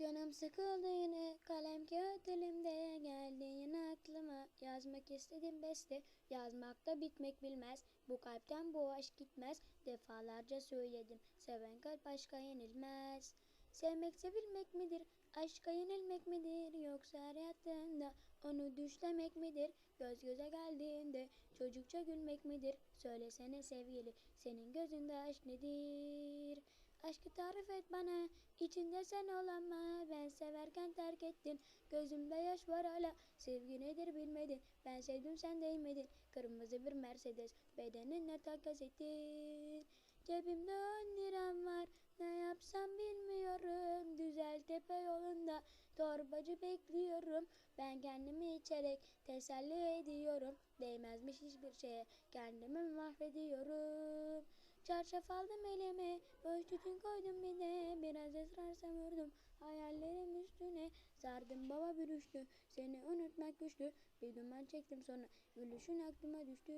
Canım sıkıldı yine kalem kağıt elimde. Geldi yine aklıma yazmak istedim beste. Yazmakta bitmek bilmez bu kalpten bu aşk gitmez. Defalarca söyledim seven kalp aşka yenilmez. Sevmek sevilmek midir aşka yenilmek midir? Yoksa her yattığında onu düşlemek midir? Göz göze geldiğinde çocukça gülmek midir? Söylesene sevgili senin gözünde aşk nedir Aşkı tarif et bana içinde sen olanma. Ben severken terk ettin Gözümde yaş var hala. Sevgi nedir bilmedin Ben sevdim sen değmedin. Kırmızı bir Mercedes Bedeninle takas ettin Cebimde on liram var Ne yapsam bilmiyorum. Düzel tepe yolunda Torbacı bekliyorum. Ben kendimi içerek Teselli ediyorum. Değmezmiş hiçbir şeye Kendimi mahvediyorum Çarşaf aldım elime. Boş tütün koydum bir de. Biraz esrar savurdum Hayallerim üstüne. Sardım baba bürüştü Seni unutmak güçlü. Bir duman çektim sonra Gülüşün aklıma düştü.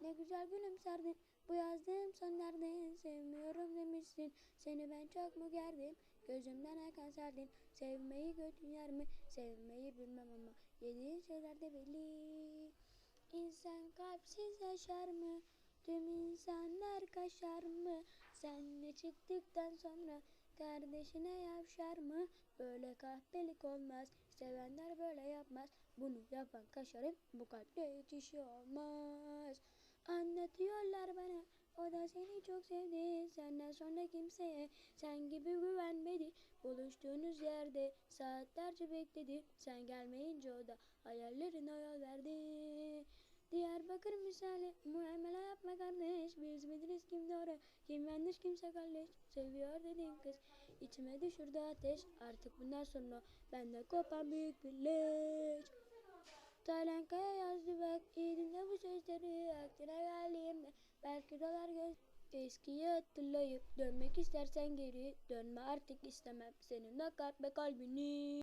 Ne güzel gülümserdin Bu yazdığım son derdin. Sevmiyorum demişsin Seni ben çok mu gerdim? Gözümden akan serdin Sevmeyi götün yer mi Sevmeyi bilmem ama Yediğin şeyler de belli. İnsan kalpsiz yaşar mı? Tüm insanlar kaşar mı? Senle çıktıktan sonra kardeşine yavşar mı? Böyle kahpelik olmaz. Sevenler böyle yapmaz. Bunu yapan kaşarın bu kalple hiç olmaz. Anlatıyorlar bana. O da seni çok sevdi. Senden sonra kimseye sen gibi güvenmedi. Buluştuğunuz yerde saatlerce bekledi. Sen gelmeyince o da hayallerine yol verdi. Biliriz kim doğru kim yanlış kimse kardeş Seviyor dediğin kız. İçime düşürdü ateş. Artık bundan sonra bende kopan büyük bir leş. Taylankaya yazdı bak iyi dinle bu sözleri. Aklına geldiğimde belki dolar göz. Eskiyi hatırlayıp dönmek istersen geri Dönme artık istemem. Senin kalp ve kalbini